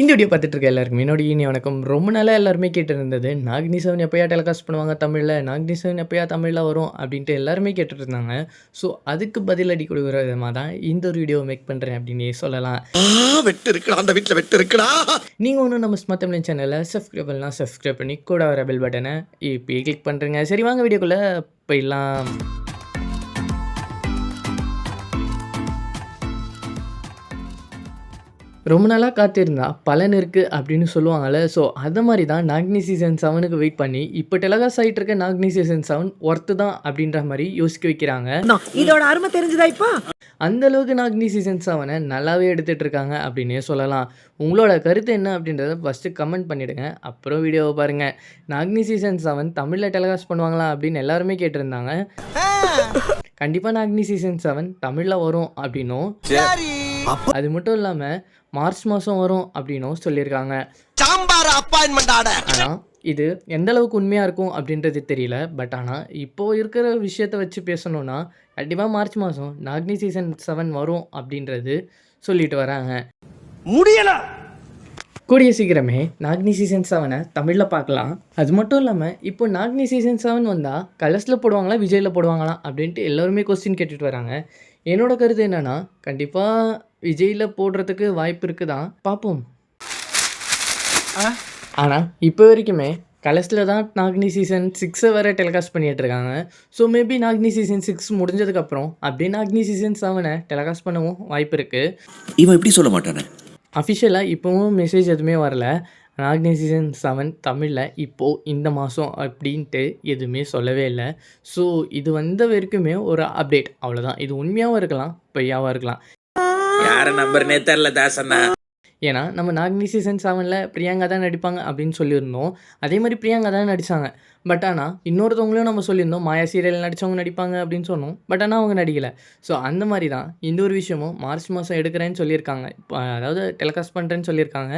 இந்த வீடியோ பார்த்துட்டு இருக்க எல்லாருக்கும் என்னோட இனி வணக்கம். ரொம்ப நாளாக எல்லாருமே கேட்டு இருந்தது நாகினி செவன் எப்போயா டெலிகாஸ்ட் பண்ணுவாங்க தமிழில். நாகினி செவன் எப்போயா தமிழில் வரும் அப்படின்ட்டு எல்லாருமே கேட்டுட்டு இருந்தாங்க ஸோ அதுக்கு பதிலடி கொடுக்குற விதமாக தான் இந்த ஒரு வீடியோ மேக் பண்ணுறேன் அப்படின்னு சொல்லலாம். வெட்டு இருக்குடா அந்த வீட்டில் வெட்டு இருக்குடா. நீங்கள் ஒன்றும் நம்ம ஸ்மார்ட் தமிழ் சேனலில் சப்ஸ்கிரைப் பண்ணலாம் சப்ஸ்கிரைப் பண்ணி கூட வர பெல் பட்டனை இப்போ கிளிக் பண்ணுறேங்க சரி வாங்க வீடியோக்குள்ளே போயிடலாம். ரொம்ப நாளாக காத்திருந்தா பலன் இருக்குது அப்படின்னு சொல்லுவாங்கள்ல ஸோ அது மாதிரி தான் நாக்னி சீசன் செவனுக்கு வெயிட் பண்ணி இப்போ டெலகாஸ் ஆகிட்டு இருக்க நாக்னி சீசன் செவன் ஒர்த்து தான் அப்படின்ற மாதிரி யோசிக்க வைக்கிறாங்க. இதோட அருமை தெரிஞ்சுதா இப்போ? அந்த அளவுக்கு நாக்னி சீசன் செவனை நல்லாவே எடுத்துகிட்டு இருக்காங்க அப்படின்னே சொல்லலாம். உங்களோட கருத்து என்ன அப்படின்றத ஃபஸ்ட்டு கமெண்ட் பண்ணிவிடுங்க அப்புறம் வீடியோவை பாருங்கள் நாக்னி சீசன் செவன் தமிழில் டெலகாஸ்ட் பண்ணுவாங்களா அப்படின்னு எல்லாருமே கேட்டிருந்தாங்க. கண்டிப்பாக நாக்னி சீசன் செவன் தமிழில் வரும் அப்படின்னும். அது மட்டும் இல்லாமல் மார்ச் மாதம் வரும் அப்படின்னும் சொல்லியிருக்காங்க. சாம்பார் அப்பாயின்மெண்ட் ஆனால் இது எந்த அளவுக்கு உண்மையாக இருக்கும் அப்படின்றது தெரியல. பட் ஆனால் இப்போது இருக்கிற விஷயத்தை வச்சு பேசணுன்னா கண்டிப்பாக மார்ச் மாதம் நாக்னி சீசன் செவன் வரும் அப்படின்றது சொல்லிட்டு வராங்க. முடியல. கூடிய சீக்கிரமே நாக்னி சீசன் செவனை தமிழில் பார்க்கலாம். அது மட்டும் இல்லாமல் இப்போ நாக்னி சீசன் செவன் வந்தால் கலர்ஸில் போடுவாங்களா விஜயில் போடுவாங்களா அப்படின்ட்டு எல்லோருமே கொஸ்டின் கேட்டுட்டு வராங்க. என்னோட கருத்து என்னென்னா கண்டிப்பாக விஜயில் போடுறதுக்கு வாய்ப்பு இருக்குதான் பார்ப்போம் ஆனால் இப்போ வரைக்குமே கலர்ஸில் தான் நாக்னி சீசன் சிக்ஸை வேறு டெலிகாஸ்ட் பண்ணிகிட்டு இருக்காங்க. So maybe Nagini season six முடிஞ்சதுக்கப்புறம் அப்படியே நாக்னி சீசன் செவனை டெலிகாஸ்ட் பண்ணவும் வாய்ப்பு இருக்குது இவன் எப்படி சொல்ல மாட்டானே. அஃபிஷியலாக இப்போவும் மெசேஜ் எதுவுமே வரல. நாக்னி சீசன் செவன் தமிழில் இப்போது இந்த மாதம் அப்படின்ட்டு எதுவுமே சொல்லவே இல்லை. ஸோ இது வந்த வரைக்குமே ஒரு அப்டேட் அவ்வளோதான் இது உண்மையாகவும் இருக்கலாம் பொய்யாவும் இருக்கலாம். யார நம்பர்னே தெரில தாசண்ணா. ஏன்னா நம்ம நாக்னி சீசன் செவனில் பிரியங்கா தான் நடிப்பாங்க அப்படின்னு சொல்லியிருந்தோம். அதே மாதிரி பிரியங்கா தான் நடித்தாங்க பட் ஆனால் இன்னொருத்தவங்களையும் நம்ம சொல்லியிருந்தோம் மாயா சீரியல் நடித்தவங்க நடிப்பாங்க அப்படின்னு சொன்னோம். பட் ஆனால் அவங்க நடிக்கலை. ஸோ அந்த மாதிரி தான் இந்த ஒரு விஷயமும் மார்ச் மாதம் எடுக்கிறேன்னு சொல்லியிருக்காங்க. இப்போ அதாவது டெலிகாஸ்ட் பண்ணுறேன்னு சொல்லியிருக்காங்க.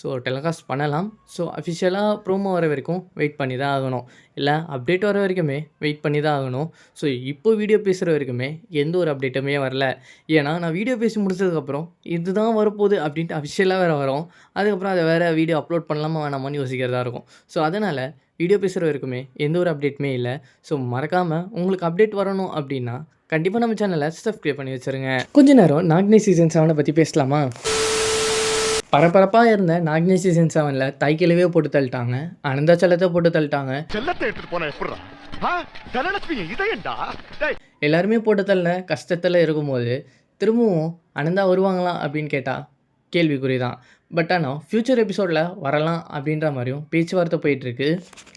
ஸோ டெலிகாஸ்ட் பண்ணலாம். ஸோ அஃபிஷியலாக ப்ரோமோ வர வரைக்கும் வெயிட் பண்ணி தான் ஆகணும். இல்லை அப்டேட் வர வரைக்குமே வெயிட் பண்ணி தான் ஆகணும். ஸோ இப்போ வீடியோ பேசுகிற வரைக்குமே எந்த ஒரு அப்டேட்டுமே வரல. ஏன்னா நான் வீடியோ பேசி முடிச்சதுக்கப்புறம் இதுதான் வரப்போகுது அப்படின்ட்டு அஃபிஷியலாக வேறு வரும். அதுக்கப்புறம் அதை வேறு வீடியோ அப்லோட் பண்ணலாமா வேணாமான்னு யோசிக்கிறதா இருக்கும். ஸோ அதனால் வீடியோ பேசுகிற வரைக்குமே எந்த ஒரு அப்டேட்டுமே இல்லை. ஸோ மறக்காமல் உங்களுக்கு அப்டேட் வரணும் அப்படின்னா கண்டிப்பாக நம்ம சேனலை சப்ஸ்கிரைப் பண்ணி வச்சுருங்க. கொஞ்ச நேரம் நாக்னி சீசன் செவனை பற்றி பேசலாமா? பரபரப்பாக இருந்த நாக்னி சீசன் செவனில் தைக்கிலவே போட்டு தள்ளிட்டாங்க. அனந்தாச்சலத்தை போட்டு தள்ளிட்டாங்க. எல்லாருமே போட்டு தள்ளின கஷ்டத்தில் இருக்கும்போது திரும்பவும் அனந்தா வருவாங்களா அப்படின்னு கேட்டால் கேள்விக்குறி தான் பட் ஆனால் ஃப்யூச்சர் எபிசோடில் வரலாம் அப்படின்ற மாதிரியும் பேச்சுவார்த்தை போயிட்டுருக்கு.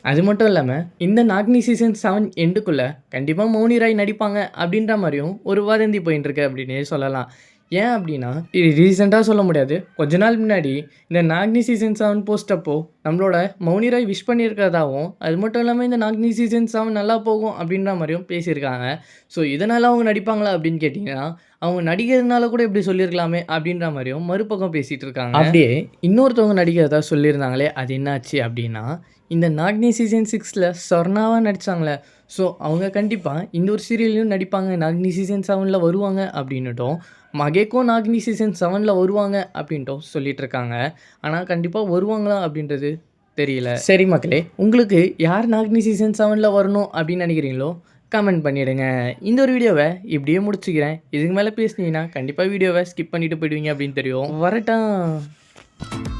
அது மட்டும் இல்லாமல் இந்த நாக்னி சீசன் செவன் எண்டுக்குள்ளே கண்டிப்பாக மௌனி ராய் நடிப்பாங்க அப்படின்ற மாதிரியும் ஒரு வதந்தி போயின்னு இருக்கு அப்படின்னே சொல்லலாம். ஏன் அப்படின்னா இது ரீசெண்டாக சொல்ல முடியாது. கொஞ்ச நாள் முன்னாடி இந்த நாக்னி சீசன் செவன் போஸ்ட் அப்போ நம்மளோட மௌனிராய் விஷ் பண்ணியிருக்கிறதாவும் அது மட்டும் இல்லாமல் இந்த நாக்னி சீசன் செவன் நல்லா போகும் அப்படின்ற மாதிரியும் பேசியிருக்காங்க. ஸோ இதனால் அவங்க நடிப்பாங்களா அப்படின்னு கேட்டிங்கன்னா அவங்க நடிக்கிறதுனால கூட இப்படி சொல்லியிருக்கலாமே அப்படின்ற மாதிரியும் மறுபக்கம் பேசிகிட்டு இருக்காங்க அப்படியே இன்னொருத்தவங்க நடிக்கிறதா சொல்லியிருந்தாங்களே அது என்னாச்சு அப்படின்னா இந்த நாக்னி சீசன் சிக்ஸில் சொர்ணாவாக நடித்தாங்களே ஸோ அவங்க கண்டிப்பாக இந்த ஒரு சீரியல்லையும் நடிப்பாங்க. நாக்னி சீசன் செவனில் வருவாங்க அப்படின்னுட்டும் மகேக்கும் நாக்னி சீசன் செவனில் வருவாங்க அப்படின்ட்டும் சொல்லிட்டு இருக்காங்க ஆனால் கண்டிப்பாக வருவாங்களா அப்படின்றது தெரியல. சரி மக்களே உங்களுக்கு யார் நாக்னி சீசன் செவனில் வரணும் அப்படின்னு நினைக்கிறீங்களோ கமெண்ட் பண்ணிவிடுங்க இந்த ஒரு வீடியோவை இப்படியே முடிச்சுக்கிறேன். இதுக்கு மேலே பேசுனீங்கன்னா கண்டிப்பாக வீடியோவை ஸ்கிப் பண்ணிவிட்டு போயிடுவீங்க அப்படின்னு தெரியும். வரட்டும்.